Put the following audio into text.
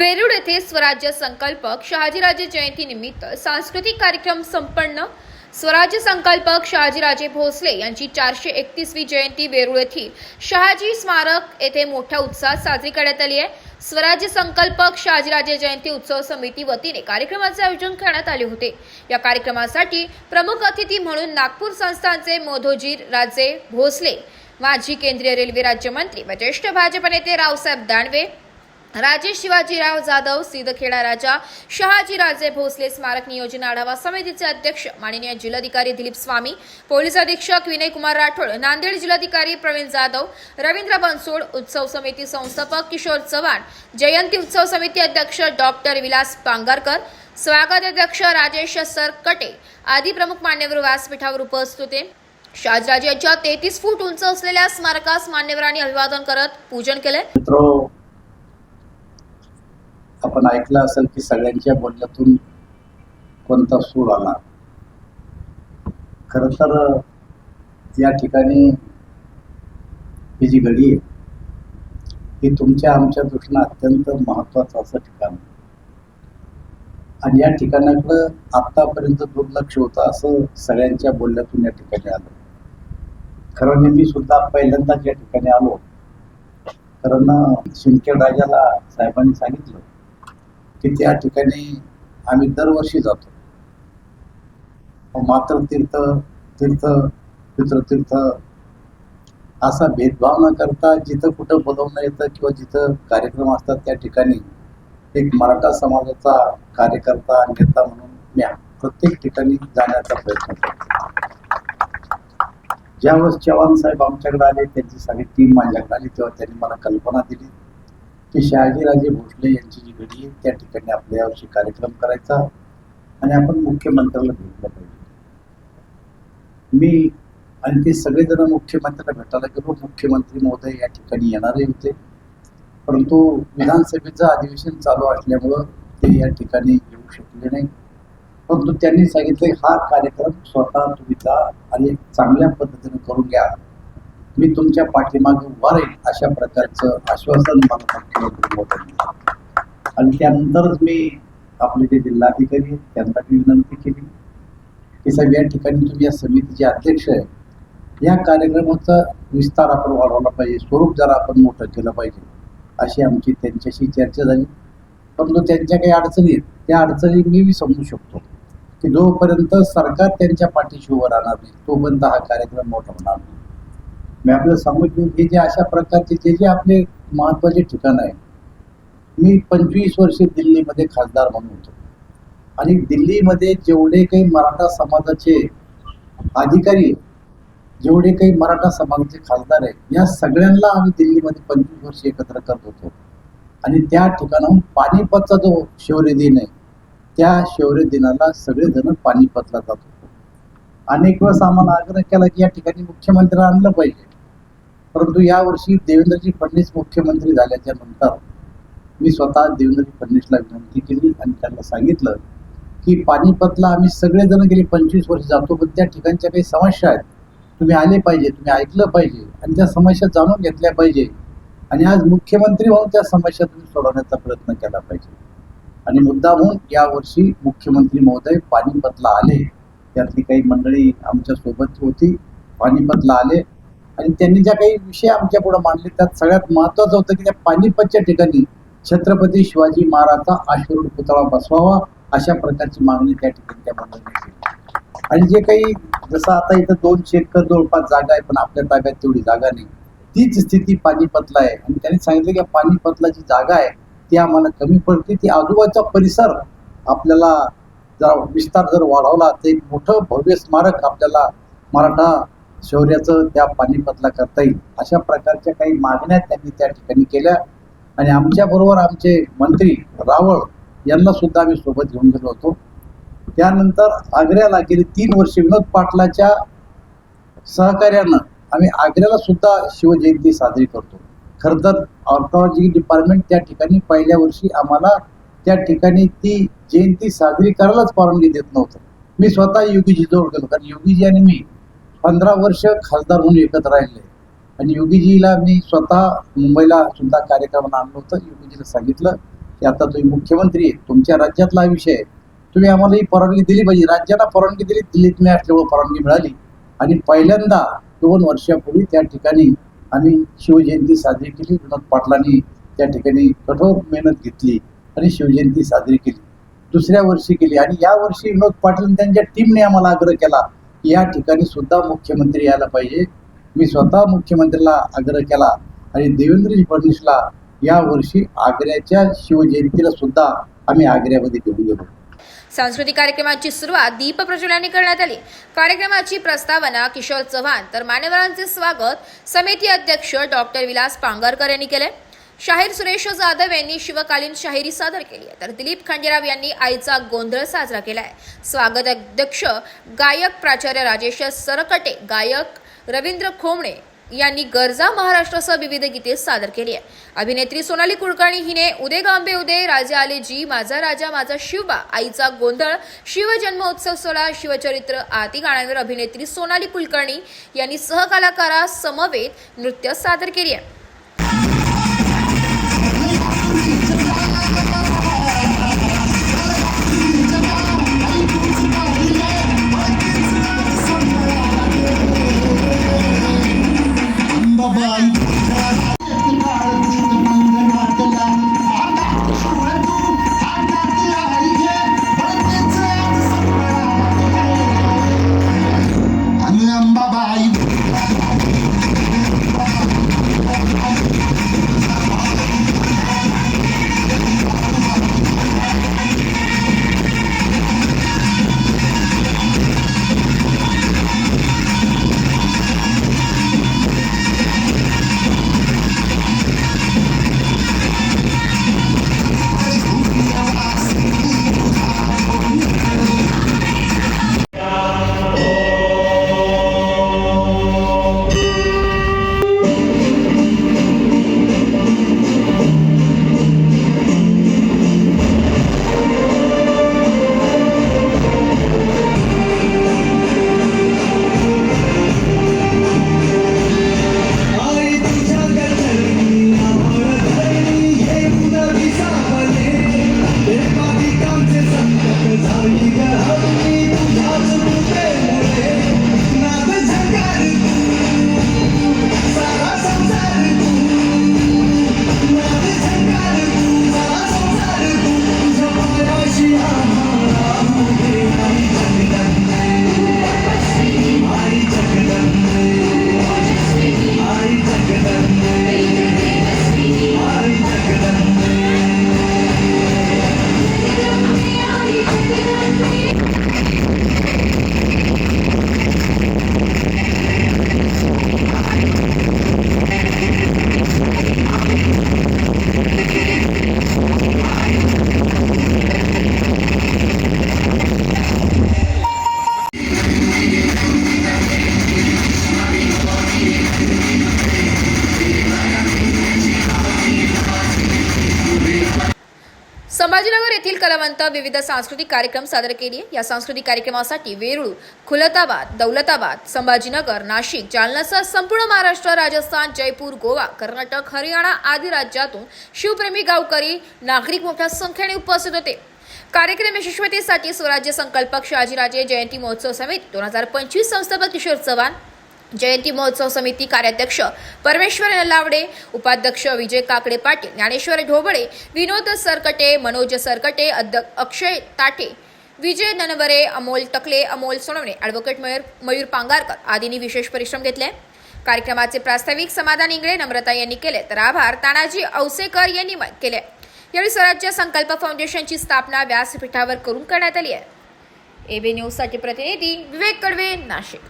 वेरूळ येथे स्वराज्य संकल्पक शहाजीराजे जयंतीनिमित्त सांस्कृतिक कार्यक्रम संपन्न. स्वराज्य संकल्पक शहाजीराजे भोसले यांची चारशे एकतीसवी जयंती वेरूळ येथील शहाजी स्मारक येथे मोठ्या उत्साहात साजरी करण्यात आली आहे. स्वराज्य संकल्पक शहाजीराजे जयंती उत्सव समिती वतीने कार्यक्रमाचे आयोजन करण्यात आले होते. या कार्यक्रमासाठी प्रमुख अतिथी म्हणून नागपूर संस्थानचे मोधोजी राजे भोसले माजी केंद्रीय रेल्वे राज्यमंत्री व ज्येष्ठ भाजप नेते रावसाहेब दानवे राजेश शिवाजीराव जाधव सिद्धखेडा राजा शहाजीराजे भोसले स्मारक नियोजन आढावा समितीचे अध्यक्ष माननीय जिल्हाधिकारी दिलीप स्वामी पोलीस अधीक्षक विनय कुमार राठोड नांदेड जिल्हाधिकारी प्रवीण जाधव रवींद्र बनसोड उत्सव समिती संस्थापक किशोर चव्हाण जयंती उत्सव समिती अध्यक्ष डॉक्टर विलास पांगारकर स्वागत अध्यक्ष राजेश सरकटे आदी प्रमुख मान्यवर व्यासपीठावर उपस्थित होते. शहाजीराजे यांच्या तेहतीस फूट उंच असलेल्या स्मारकास मान्यवरांनी अभिवादन करत पूजन केले. आपण ऐकलं असेल की सगळ्यांच्या बोलण्यातून कोणता सूर आला. खर तर या ठिकाणी ही जी घडी आहे ही तुमच्या आमच्या दृष्टीनं अत्यंत महत्वाचं असं ठिकाण आणि या ठिकाणाकडं आतापर्यंत दुर्लक्ष होतं असं सगळ्यांच्या बोलण्यातून या ठिकाणी आलं. खरं म्हणजे मी सुद्धा पहिल्यांदाच या ठिकाणी आलो. कारण शिंदखेड राजाला साहेबांनी सांगितलं की त्या ठिकाणी आम्ही दरवर्षी जातो. मात्र तीर्थ तीर्थ पितृतीर्थ असा भेदभाव न करता जिथं कुठं बोलवणं येतं किंवा जिथं कार्यक्रम असतात त्या ठिकाणी एक मराठा समाजाचा कार्यकर्ता नेता म्हणून मी प्रत्येक ठिकाणी जाण्याचा प्रयत्न करतो. ज्यावेळेस चव्हाण साहेब आमच्याकडे आले त्यांची सगळी टीम माझ्याकडे आली तेव्हा त्यांनी मला कल्पना दिली. की शहाजीराजे भोसले यांची जी घडी आहे त्या ठिकाणी आपल्या यावर्षी कार्यक्रम करायचा आणि आपण मुख्यमंत्र्याला भेटलं पाहिजे. मी आणि ते सगळेजण मुख्यमंत्र्याला भेटायला गेलो. मुख्यमंत्री महोदय या ठिकाणी येणारे होते. परंतु विधानसभेचं अधिवेशन चालू असल्यामुळं ते या ठिकाणी येऊ शकले नाही. परंतु त्यांनी सांगितले हा कार्यक्रम स्वतः तुम्ही जा आणि चांगल्या पद्धतीने करून घ्या. मी तुमच्या पाठीमागे उभा राहील अशा प्रकारचं आश्वासन मला मुख्यमंत्री आणि त्यानंतरच मी आपले जे जिल्हाधिकारी आहेत त्यांना मी विनंती केली. की साहेब या ठिकाणी तुम्ही या समितीचे अध्यक्ष आहे. या कार्यक्रमाचा विस्तार आपण वाढवला पाहिजे स्वरूप जरा आपण मोठं केलं पाहिजे अशी आमची त्यांच्याशी चर्चा झाली. परंतु त्यांच्या काही अडचणी आहेत त्या अडचणी मी बी समजू शकतो. की जोपर्यंत सरकार त्यांच्या पाठीशी उभं राहणार नाही तोपर्यंत हा कार्यक्रम मोठा होणार नाही. मी आपल्याला सांगू की हे जे अशा प्रकारचे जे जे आपले महत्त्वाचे ठिकाण आहे मी पंचवीस वर्षे दिल्लीमध्ये खासदार म्हणून होतो. आणि दिल्लीमध्ये जेवढे काही मराठा समाजाचे अधिकारी जेवढे काही मराठा समाजाचे खासदार आहेत या सगळ्यांना आम्ही दिल्लीमध्ये पंचवीस वर्ष एकत्र करत होतो. आणि त्या ठिकाणाहून पानिपतचा जो शौर्य दिन आहे त्या शौर्य दिनाला सगळेजण पानिपतला जातो. अनेक वेळेस आम्हाला आग्रह केला की या ठिकाणी मुख्यमंत्री आणलं पाहिजे. परंतु यावर्षी देवेंद्रजी फडणवीस मुख्यमंत्री झाल्याच्यानंतर मी स्वतः देवेंद्रजी फडणवीसला विनंती केली आणि त्यांना सांगितलं की पानिपतला आम्ही सगळेजण गेली पंचवीस वर्ष जातो पण त्या ठिकाणच्या काही समस्या आहेत. तुम्ही आले पाहिजे तुम्ही ऐकलं पाहिजे आणि त्या समस्या जाणून घेतल्या पाहिजे. आणि आज मुख्यमंत्री म्हणून त्या समस्या तुम्ही सोडवण्याचा प्रयत्न केला पाहिजे. आणि मुद्दा म्हणून यावर्षी मुख्यमंत्री महोदय पानिपतला आले. त्यातली काही मंडळी आमच्यासोबत होती पानिपतला आले. आणि त्यांनी ज्या काही विषय आमच्या पुढे मांडले त्यात सगळ्यात महत्वाचं होतं की त्या पानिपतच्या ठिकाणी छत्रपती शिवाजी महाराजचा आश्वरूढ पुतळा बसवावा अशा प्रकारची मागणी त्या ठिकाणी त्या मंडळीने केली. आणि जे काही जसं आता इथं दोनशे एकर जवळपास जागा आहे पण आपल्या ताब्यात तेवढी जागा नाही. तीच स्थिती पानिपतला आहे. आणि त्यांनी सांगितलं की पानिपतला जी जागा आहे ती आम्हाला कमी पडते. ती आजूबाजूचा परिसर आपल्याला जर विस्तार जर वाढवला तर एक मोठं भव्य स्मारक आपल्याला मराठा शौर्याचं त्या पानिपतला करता येईल. अशा प्रकारच्या काही मागण्या त्यांनी त्या ठिकाणी केल्या. आणि आमच्याबरोबर आमचे मंत्री रावळ यांना सुद्धा आम्ही सोबत घेऊन गेलो होतो. त्यानंतर आग्र्याला गेली तीन वर्ष विनोद पाटलाच्या सहकार्यानं आम्ही आग्र्याला सुद्धा शिवजयंती साजरी करतो. खरं तर ऑर्कॉलॉजी डिपार्टमेंट त्या ठिकाणी पहिल्या वर्षी आम्हाला त्या ठिकाणी ती जयंती साजरी करायलाच परवानगी देत नव्हतं. मी स्वतः योगीजी जवळ गेलो कारण योगीजी आणि मी पंधरा वर्ष खासदार म्हणून एकत्र राहिले. आणि योगीजीला मी स्वतः मुंबईला सुद्धा कार्यक्रमाला आणलं होतं. योगीजीला सांगितलं की आता तुम्ही मुख्यमंत्री आहे तुमच्या राज्यातला हा विषय आहे. तुम्ही आम्हाला ही परवानगी दिली पाहिजे. राज्याला परवानगी दिली दिल्लीत मी असल्यामुळे परवानगी मिळाली. आणि पहिल्यांदा दोन वर्षापूर्वी त्या ठिकाणी आम्ही शिवजयंती साजरी केली. विनोद पाटलांनी त्या ठिकाणी कठोर मेहनत घेतली आणि शिवजयंती साजरी केली. दुसऱ्या वर्षी केली आणि या वर्षी विनोद पाटील त्यांच्या टीमने आम्हाला आग्रह केला की या ठिकाणी सुद्धा मुख्यमंत्री यायला पाहिजे. मी स्वतः मुख्यमंत्र्याला आग्रह केला आणि देवेंद्रजी फडणवीसला या वर्षी आग्र्याच्या शिवजयंतीला सुद्धा आम्ही आग्र्यामध्ये घेऊन गेलो. सांस्कृतिक कार्यक्रमाची सुरुवात दीप प्रज्वलनाने करण्यात आली. कार्यक्रमाची प्रस्तावना किशोर चव्हाण तर मान्यवरांचे स्वागत समिती अध्यक्ष डॉक्टर विलास पांगरकर यांनी केले. शाहीर सुरेश जाधव यांनी शिवकालीन शाहिरी सादर केली आहे. तर दिलीप खंडेराव यांनी आईचा गोंधळ साजरा केला आहे स्वागत अध्यक्ष गायक प्राचार्य राजेश सरकटे गायक रवींद्र खोमणे यांनी गरजा महाराष्ट्रासह विविध गीते सादर केली आहे. अभिनेत्री सोनाली कुलकर्णी हिने उदे गांबे उदे राजा आले जी माझा राजा माझा शिवबा आईचा गोंधळ शिवजन्मोत्सव सोहळा शिवचरित्र आदी गाण्यांवर अभिनेत्री सोनाली कुलकर्णी यांनी सहकलाकारा समवेत नृत्य सादर केली आहे. Thank you. संभाजीनगर विविध सांस्कृतिक कार्यक्रम सादर केले. या सांस्कृतिक कार्यक्रमासाठी वेरूळ खुलताबाद दौलताबाद संभाजीनगर नाशिक जालनासह संपूर्ण महाराष्ट्र राजस्थान जयपूर गोवा कर्नाटक हरियाणा आदी राज्यातून शिवप्रेमी गावकरी नागरिक मोठ्या संख्येने उपस्थित होते. कार्यक्रम यशस्वीतेसाठी स्वराज्य संकल्पक शहाजीराजे जयंती महोत्सव समिती दोन हजार पंचवीस संस्थापक किशोर चव्हाण जयंती महोत्सव समिती कार्याध्यक्ष परमेश्वर नलावडे उपाध्यक्ष विजय काकडे पाटील ज्ञानेश्वर ढोबळे विनोद सरकटे मनोज सरकटे अक्षय ताटे विजय ननवरे अमोल टकले अमोल सोनवणे ॲडव्होकेट मयूर मयूर पांगारकर आदींनी विशेष परिश्रम घेतले. कार्यक्रमाचे प्रास्ताविक समाधान इंगळे नम्रता यांनी केले. तर आभार तानाजी औसेकर यांनी केले. यावेळी स्वराज्य संकल्प फाउंडेशनची स्थापना व्यासपीठावर करून करण्यात आली आहे. एबी न्यूजसाठी प्रतिनिधी विवेक कडवे नाशिक.